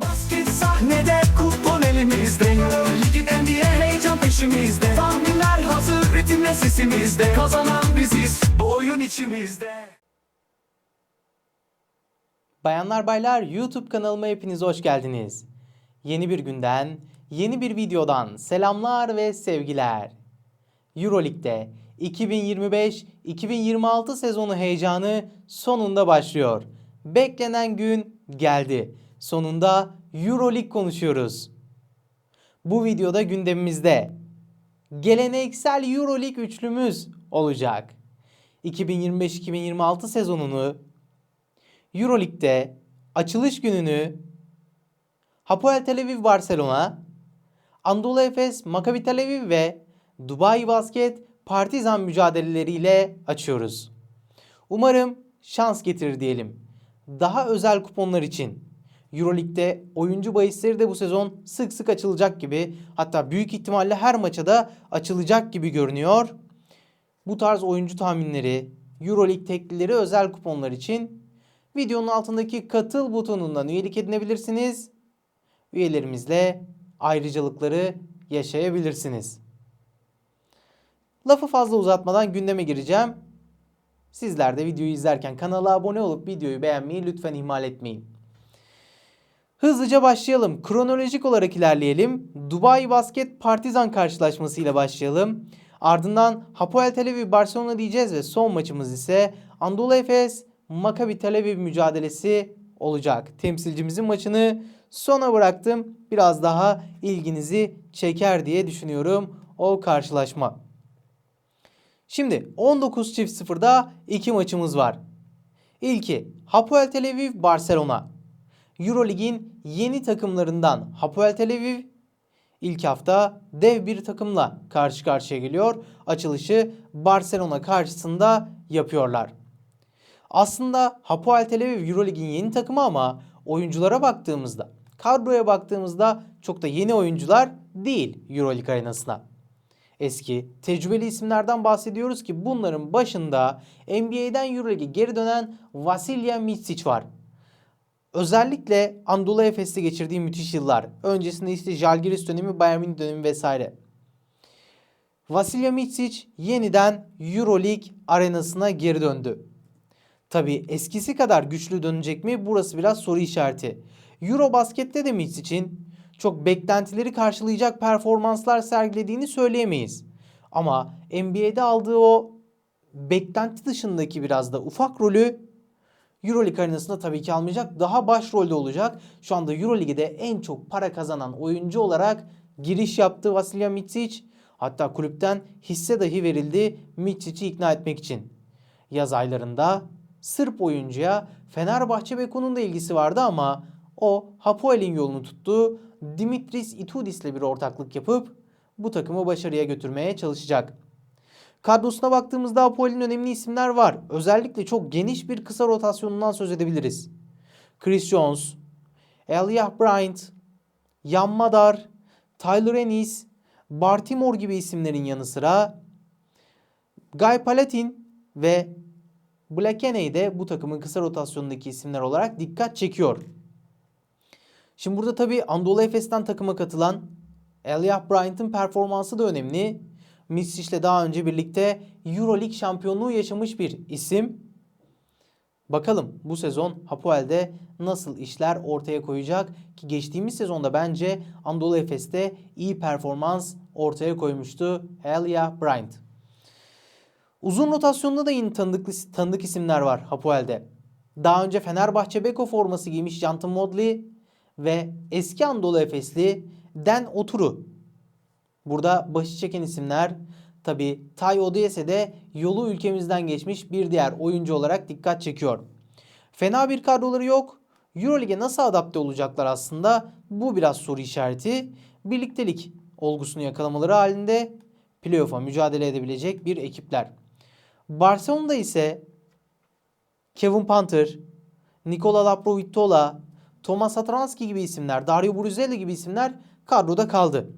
Basket sahnede kupon elimizde Ligin NBA heyecan peşimizde Tahminler hazır ritimle sesimizde Kazanan biziz bu oyun içimizde Bayanlar baylar YouTube kanalıma hepiniz hoş geldiniz. Yeni bir günden, yeni bir videodan selamlar ve sevgiler. Euroleague'de 2025-2026 sezonu heyecanı sonunda başlıyor. Beklenen gün geldi. Sonunda Euroleague konuşuyoruz. Bu videoda gündemimizde geleneksel Euroleague üçlümüz olacak. 2025-2026 sezonunu Euroleague'de açılış gününü Hapoel Tel Aviv Barcelona, Anadolu Efes Maccabi Tel Aviv ve Dubai Basket Partizan mücadeleleriyle açıyoruz. Umarım şans getirir diyelim. Daha özel kuponlar için Euroleague'de oyuncu bahisleri de bu sezon sık sık açılacak gibi hatta büyük ihtimalle her maça da açılacak gibi görünüyor. Bu tarz oyuncu tahminleri, Euroleague teklileri özel kuponlar için videonun altındaki katıl butonundan üyelik edinebilirsiniz. Üyelerimizle ayrıcalıkları yaşayabilirsiniz. Lafı fazla uzatmadan gündeme gireceğim. Sizler de videoyu izlerken kanala abone olup videoyu beğenmeyi lütfen ihmal etmeyin. Hızlıca başlayalım. Kronolojik olarak ilerleyelim. Dubai Basket Partizan karşılaşmasıyla başlayalım. Ardından Hapoel Tel Aviv Barcelona diyeceğiz ve son maçımız ise Anadolu Efes Maccabi Tel Aviv mücadelesi olacak. Temsilcimizin maçını sona bıraktım. Biraz daha ilginizi çeker diye düşünüyorum o karşılaşma. Şimdi 19 çift sıfırda iki maçımız var. İlki Hapoel Tel Aviv Barcelona. Eurolig'in yeni takımlarından Hapoel Tel Aviv ilk hafta dev bir takımla karşı karşıya geliyor. Açılışı Barcelona karşısında yapıyorlar. Aslında Hapoel Tel Aviv Eurolig'in yeni takımı ama oyunculara baktığımızda, kadroya baktığımızda çok da yeni oyuncular değil Euroleague arenasına. Eski, tecrübeli isimlerden bahsediyoruz ki bunların başında NBA'den Euroleague'e geri dönen Vasilya Mitsic var. Özellikle Anadolu Efes'te geçirdiği müthiş yıllar. Öncesinde işte Jalgiris dönemi, Bayern Münih dönemi vesaire. Vasilya Mitsic yeniden Euroleague arenasına geri döndü. Tabi eskisi kadar güçlü dönecek mi? Burası biraz soru işareti. Eurobasket'te de Mitsic'in çok beklentileri karşılayacak performanslar sergilediğini söyleyemeyiz. Ama NBA'de aldığı o beklenti dışındaki biraz da ufak rolü Euroleague arenasında tabii ki almayacak. Daha başrolde olacak. Şu anda Euroleague'de en çok para kazanan oyuncu olarak giriş yaptı Vasilya Mitsic. Hatta kulüpten hisse dahi verildi Mitsic'i ikna etmek için. Yaz aylarında Sırp oyuncuya Fenerbahçe Beko'nun da ilgisi vardı ama o Hapoel'in yolunu tuttu. Dimitris Itudis'le bir ortaklık yapıp bu takımı başarıya götürmeye çalışacak. Kadrosuna baktığımızda Apoel'in önemli isimler var. Özellikle çok geniş bir kısa rotasyonundan söz edebiliriz. Chris Jones, Elijah Bryant, Jan Madar, Tyler Ennis, Bartimore gibi isimlerin yanı sıra Guy Palatin ve Black de bu takımın kısa rotasyonundaki isimler olarak dikkat çekiyor. Şimdi burada tabii Anadolu Efes'ten takıma katılan Elijah Bryant'ın performansı da önemli. Misic'le daha önce birlikte Euroleague şampiyonluğu yaşamış bir isim. Bakalım bu sezon Hapoel'de nasıl işler ortaya koyacak ki geçtiğimiz sezonda bence Anadolu Efes'te iyi performans ortaya koymuştu Elijah Bryant. Uzun rotasyonda da yine tanıdık, tanıdık isimler var Hapoel'de. Daha önce Fenerbahçe Beko forması giymiş Jonathan Modley ve eski Anadolu Efesli Den Oturu. Burada başı çeken isimler tabi Tay Odeyese de yolu ülkemizden geçmiş bir diğer oyuncu olarak dikkat çekiyor. Fena bir kadroları yok. Euroleague'e nasıl adapte olacaklar aslında bu biraz soru işareti. Birliktelik olgusunu yakalamaları halinde playoff'a mücadele edebilecek bir ekipler. Barcelona'da ise Kevin Panther, Nikola Laprovittola, Thomas Satoranski gibi isimler, Dario Bruzelli gibi isimler kadroda kaldı.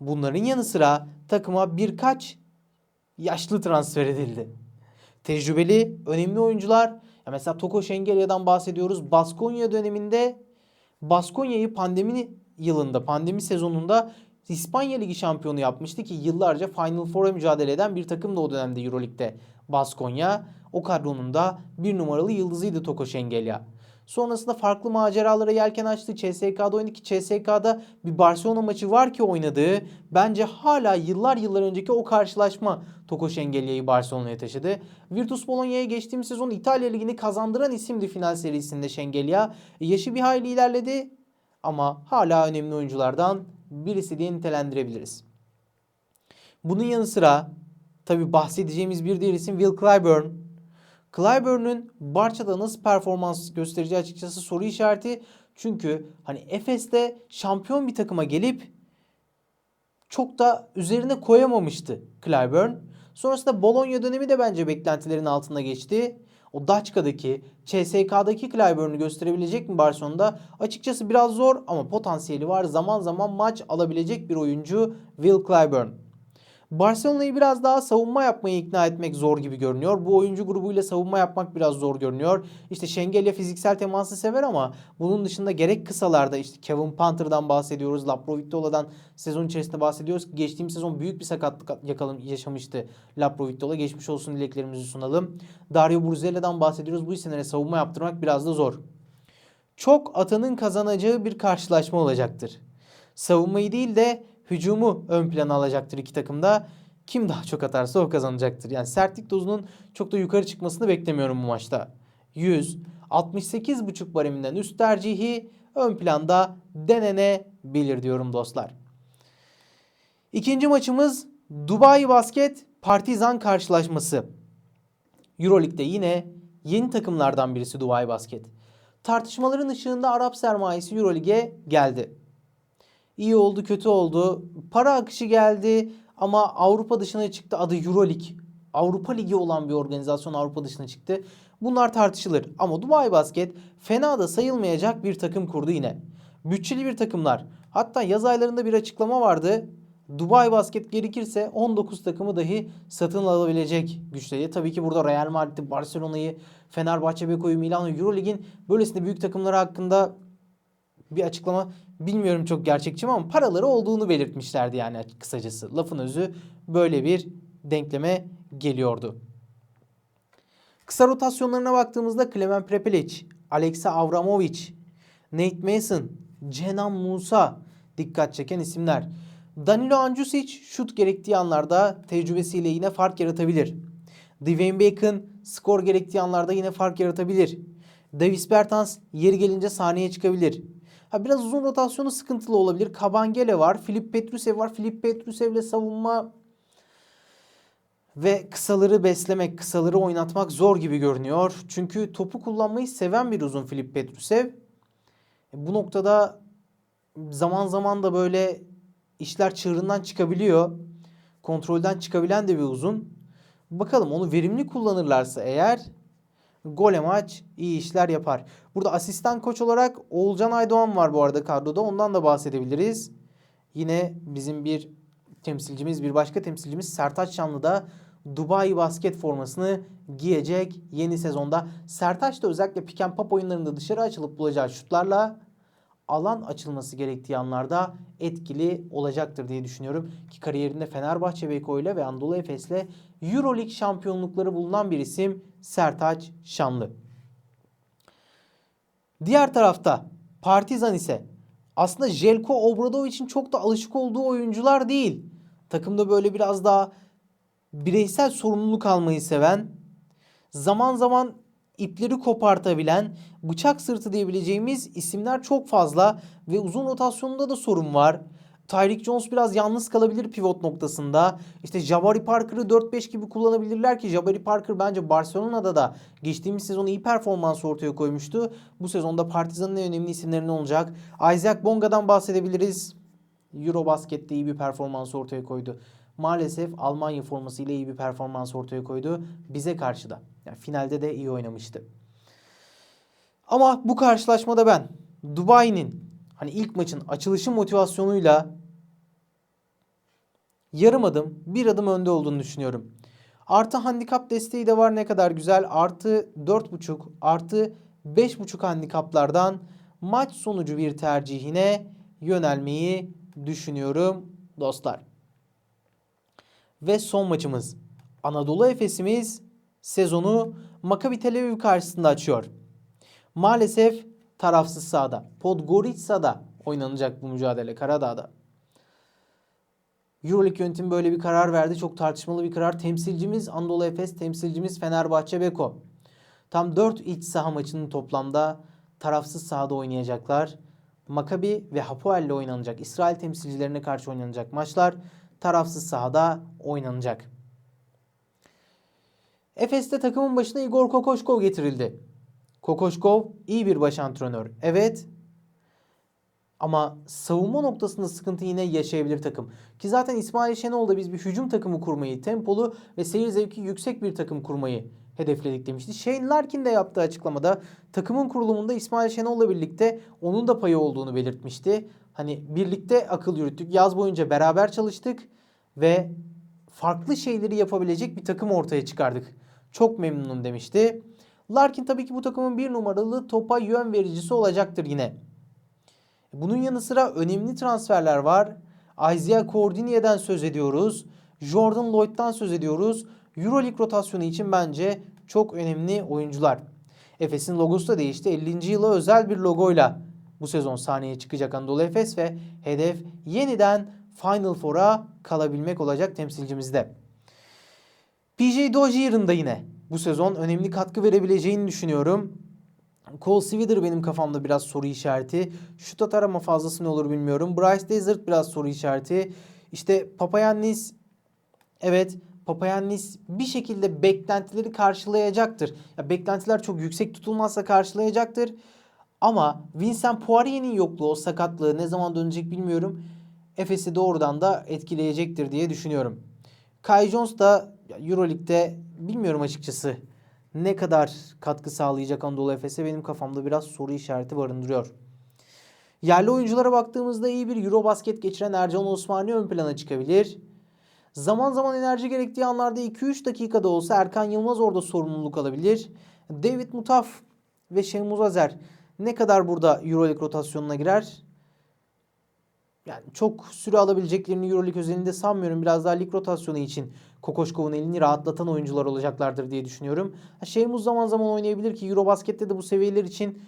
Bunların yanı sıra takıma birkaç yaşlı transfer edildi. Tecrübeli, önemli oyuncular. Ya mesela Toko Şengelya'dan bahsediyoruz. Baskonya döneminde Baskonya'yı pandemi yılında, pandemi sezonunda İspanya Ligi şampiyonu yapmıştı ki yıllarca Final Four'a mücadele eden bir takım da o dönemde Euroleague'de Baskonya. O kadronun da bir numaralı yıldızıydı Toko Şengelya. Sonrasında farklı maceralara yelken açtı. CSK'da oynadı ki CSK'da bir Barcelona maçı var ki oynadığı. Bence hala yıllar yıllar önceki o karşılaşma Toko Şengelya'yı Barcelona'ya taşıdı. Virtus Bologna'ya geçtiğimiz sezon İtalya Ligi'ni kazandıran isimdi final serisinde Şengelya. Yaşı bir hayli ilerledi ama hala önemli oyunculardan birisi diye nitelendirebiliriz. Bunun yanı sıra tabi bahsedeceğimiz bir diğer isim Will Clyburn. Clyburn'un Barça'da nasıl performans göstereceği açıkçası soru işareti. Çünkü hani Efes'te şampiyon bir takıma gelip çok da üzerine koyamamıştı Clyburn. Sonrasında Bologna dönemi de bence beklentilerin altında geçti. O Daçka'daki, CSK'daki Clyburn'u gösterebilecek mi Barcelona'da? Açıkçası biraz zor ama potansiyeli var. Zaman zaman maç alabilecek bir oyuncu Will Clyburn. Barcelona'yı biraz daha savunma yapmaya ikna etmek zor gibi görünüyor. Bu oyuncu grubuyla savunma yapmak biraz zor görünüyor. İşte Şengelya fiziksel teması sever ama bunun dışında gerek kısalarda işte Kevin Panther'dan bahsediyoruz. Laprovitola'dan sezon içerisinde bahsediyoruz. Geçtiğimiz sezon büyük bir sakatlık yakalım, yaşamıştı Laprovitola. Geçmiş olsun dileklerimizi sunalım. Dario Burzella'dan bahsediyoruz. Bu isimlere savunma yaptırmak biraz da zor. Çok atanın kazanacağı bir karşılaşma olacaktır. Savunmayı değil de hücumu ön plana alacaktır iki takımda. Kim daha çok atarsa o kazanacaktır. Yani sertlik dozunun çok da yukarı çıkmasını beklemiyorum bu maçta. 100, 68,5 bareminden üst tercihi ön planda denenebilir diyorum dostlar. İkinci maçımız Dubai Basket Partizan karşılaşması. Euroleague'de yine yeni takımlardan birisi Dubai Basket. Tartışmaların ışığında Arap sermayesi Euroleague'e geldi. İyi oldu, kötü oldu. Para akışı geldi ama Avrupa dışına çıktı. Adı Euroleague. Avrupa Ligi olan bir organizasyon Avrupa dışına çıktı. Bunlar tartışılır. Ama Dubai Basket fena da sayılmayacak bir takım kurdu yine. Bütçeli bir takımlar. Hatta yaz aylarında bir açıklama vardı. Dubai Basket gerekirse 19 takımı dahi satın alabilecek güçteydi. Tabii ki burada Real Madrid'i, Barcelona'yı, Fenerbahçe, Beko'yu, Milan'ı, Eurolig'in böylesine büyük takımları hakkında bir açıklama bilmiyorum çok gerçekçi ama paraları olduğunu belirtmişlerdi yani kısacası. Lafın özü böyle bir denkleme geliyordu. Kısa rotasyonlarına baktığımızda Klemen Prepelic, Alexa Avramovic, Nate Mason, Cenan Musa dikkat çeken isimler. Danilo Anđusic şut gerektiği anlarda tecrübesiyle yine fark yaratabilir. Dwayne Bacon skor gerektiği anlarda yine fark yaratabilir. Davis Bertans yeri gelince sahneye çıkabilir. Ha biraz uzun rotasyonu sıkıntılı olabilir. Kabangele var, Filip Petrusev var. Filip Petrusev'le savunma ve kısaları beslemek, kısaları oynatmak zor gibi görünüyor. Çünkü topu kullanmayı seven bir uzun Filip Petrusev. Bu noktada zaman zaman da böyle işler çığırından çıkabiliyor. Kontrolden çıkabilen de bir uzun. Bakalım onu verimli kullanırlarsa eğer gole maç iyi işler yapar. Burada asistan koç olarak Oğulcan Aydoğan var bu arada kadroda. Ondan da bahsedebiliriz. Yine bizim bir temsilcimiz, bir başka temsilcimiz Sertaç Şanlı da Dubai basket formasını giyecek yeni sezonda. Sertaç da özellikle pick and pop oyunlarında dışarı açılıp bulacağı şutlarla alan açılması gerektiği anlarda etkili olacaktır diye düşünüyorum. Ki kariyerinde Fenerbahçe Beko ile ve Anadolu Efes'le Euroleague şampiyonlukları bulunan bir isim Sertaç Şanlı. Diğer tarafta Partizan ise aslında Jelko Obradovic'in çok da alışık olduğu oyuncular değil. Takımda böyle biraz daha bireysel sorumluluk almayı seven, zaman zaman ipleri kopartabilen, bıçak sırtı diyebileceğimiz isimler çok fazla ve uzun rotasyonunda da sorun var. Tyreek Jones biraz yalnız kalabilir pivot noktasında. İşte Jabari Parker'ı 4-5 gibi kullanabilirler ki Jabari Parker bence Barcelona'da da geçtiğimiz sezon iyi performans ortaya koymuştu. Bu sezonda Partizan'ın en önemli isimlerinden olacak. Isaac Bonga'dan bahsedebiliriz. Eurobasket'te iyi bir performans ortaya koydu. Maalesef Almanya formasıyla iyi bir performans ortaya koydu. Bize karşı da. Yani finalde de iyi oynamıştı. Ama bu karşılaşmada ben Dubai'nin hani ilk maçın açılışı motivasyonuyla yarım adım bir adım önde olduğunu düşünüyorum. Artı handikap desteği de var ne kadar güzel. Artı 4.5 artı 5.5 handikaplardan maç sonucu bir tercihine yönelmeyi düşünüyorum dostlar. Ve son maçımız. Anadolu Efes'imiz sezonu Maccabi Tel Aviv karşısında açıyor. Maalesef tarafsız sahada. Podgorica'da oynanacak bu mücadele Karadağ'da. Euroleague yönetimi böyle bir karar verdi. Çok tartışmalı bir karar. Temsilcimiz Anadolu Efes, temsilcimiz Fenerbahçe Beko. Tam 4 iç saha maçının toplamda tarafsız sahada oynayacaklar. Maccabi ve Hapoel ile oynanacak. İsrail temsilcilerine karşı oynanacak maçlar tarafsız sahada oynanacak. Efes'te takımın başına Igor Kokoşkov getirildi. Kokoşkov iyi bir baş antrenör. Evet. Ama savunma noktasında sıkıntı yine yaşayabilir takım. Ki zaten İsmail Şenol biz bir hücum takımı kurmayı, tempolu ve seyir zevki yüksek bir takım kurmayı hedefledik demişti. Shane Larkin de yaptığı açıklamada takımın kurulumunda İsmail Şenol'la birlikte onun da payı olduğunu belirtmişti. Hani birlikte akıl yürüttük. Yaz boyunca beraber çalıştık ve farklı şeyleri yapabilecek bir takım ortaya çıkardık. Çok memnunum demişti. Larkin tabii ki bu takımın bir numaralı topa yön vericisi olacaktır yine. Bunun yanı sıra önemli transferler var. Isaiah Cordinier'den söz ediyoruz. Jordan Lloyd'dan söz ediyoruz. Euroleague rotasyonu için bence çok önemli oyuncular. Efes'in logosu da değişti. 50. yıla özel bir logoyla bu sezon sahneye çıkacak Anadolu Efes ve hedef yeniden Final Four'a kalabilmek olacak temsilcimizde. PJ Dozier'ın da yine bu sezon önemli katkı verebileceğini düşünüyorum. Cole Swider benim kafamda biraz soru işareti. Şut atar ama fazlası ne olur bilmiyorum. Bryce Desert biraz soru işareti. İşte Papayannis evet Papayannis bir şekilde beklentileri karşılayacaktır. Ya beklentiler çok yüksek tutulmazsa karşılayacaktır. Ama Vincent Poirier'in yokluğu, o sakatlığı ne zaman dönecek bilmiyorum. Efes'i doğrudan da etkileyecektir diye düşünüyorum. Kai Jones da Euroleague'de bilmiyorum açıkçası ne kadar katkı sağlayacak Anadolu Efes'e benim kafamda biraz soru işareti barındırıyor. Yerli oyunculara baktığımızda iyi bir Eurobasket geçiren Ercan Osmani ön plana çıkabilir. Zaman zaman enerji gerektiği anlarda 2-3 dakikada olsa Erkan Yılmaz orada sorumluluk alabilir. David Mutaf ve Şemuz Azer ne kadar burada Euroleague rotasyonuna girer? Yani çok süre alabileceklerini Euroleague özelinde sanmıyorum. Biraz daha lig rotasyonu için Kokoşkov'un elini rahatlatan oyuncular olacaklardır diye düşünüyorum. Şeymuz zaman zaman oynayabilir ki Eurobasket'te de bu seviyeler için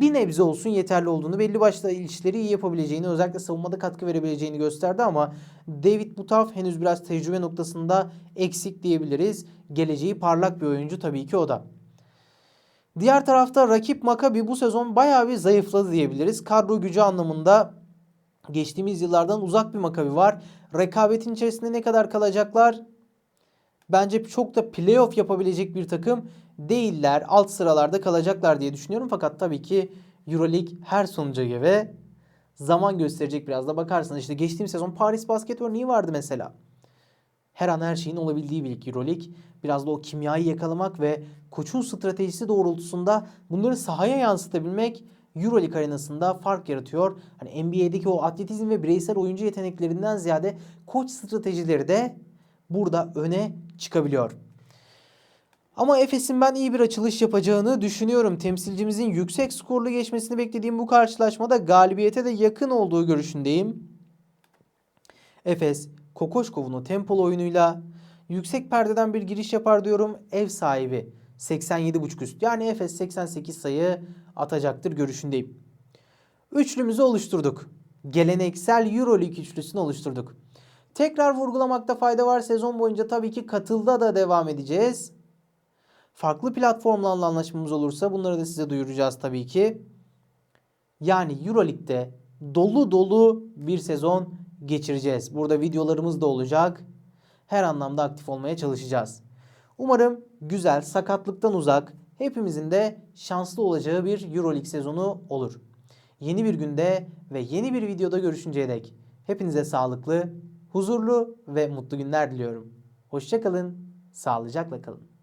bir nebze olsun yeterli olduğunu, belli başlı ilişkileri iyi yapabileceğini, özellikle savunmada katkı verebileceğini gösterdi ama David Butaf henüz biraz tecrübe noktasında eksik diyebiliriz. Geleceği parlak bir oyuncu tabii ki o da. Diğer tarafta rakip Maccabi bu sezon bayağı bir zayıfladı diyebiliriz. Kadro gücü anlamında geçtiğimiz yıllardan uzak bir Maccabi var. Rekabetin içerisinde ne kadar kalacaklar? Bence çok da playoff yapabilecek bir takım değiller. Alt sıralarda kalacaklar diye düşünüyorum. Fakat tabii ki Euroleague her sonuca göre zaman gösterecek biraz da bakarsanız. işte geçtiğim sezon Paris Basket örneği vardı mesela. Her an her şeyin olabildiği bir lig Euroleague. Biraz da o kimyayı yakalamak ve koçun stratejisi doğrultusunda bunları sahaya yansıtabilmek Euroleague arenasında fark yaratıyor. Hani NBA'deki o atletizm ve bireysel oyuncu yeteneklerinden ziyade koç stratejileri de burada öne çıkabiliyor. Ama Efes'in ben iyi bir açılış yapacağını düşünüyorum. Temsilcimizin yüksek skorlu geçmesini beklediğim bu karşılaşmada galibiyete de yakın olduğu görüşündeyim. Efes, Kokoşkov'un tempolu oyunuyla yüksek perdeden bir giriş yapar diyorum. Ev sahibi 87.5 üst. Yani Efes 88 sayı atacaktır görüşündeyim. Üçlümüzü oluşturduk. Geleneksel Euroleague üçlüsünü oluşturduk. Tekrar vurgulamakta fayda var. Sezon boyunca tabii ki katılda da devam edeceğiz. Farklı platformlarla anlaşmamız olursa bunları da size duyuracağız tabii ki. Yani Euroleague'de dolu dolu bir sezon geçireceğiz. Burada videolarımız da olacak. Her anlamda aktif olmaya çalışacağız. Umarım güzel, sakatlıktan uzak, hepimizin de şanslı olacağı bir Euroleague sezonu olur. Yeni bir günde ve yeni bir videoda görüşünceye dek hepinize sağlıklı, huzurlu ve mutlu günler diliyorum. Hoşçakalın, sağlıcakla kalın.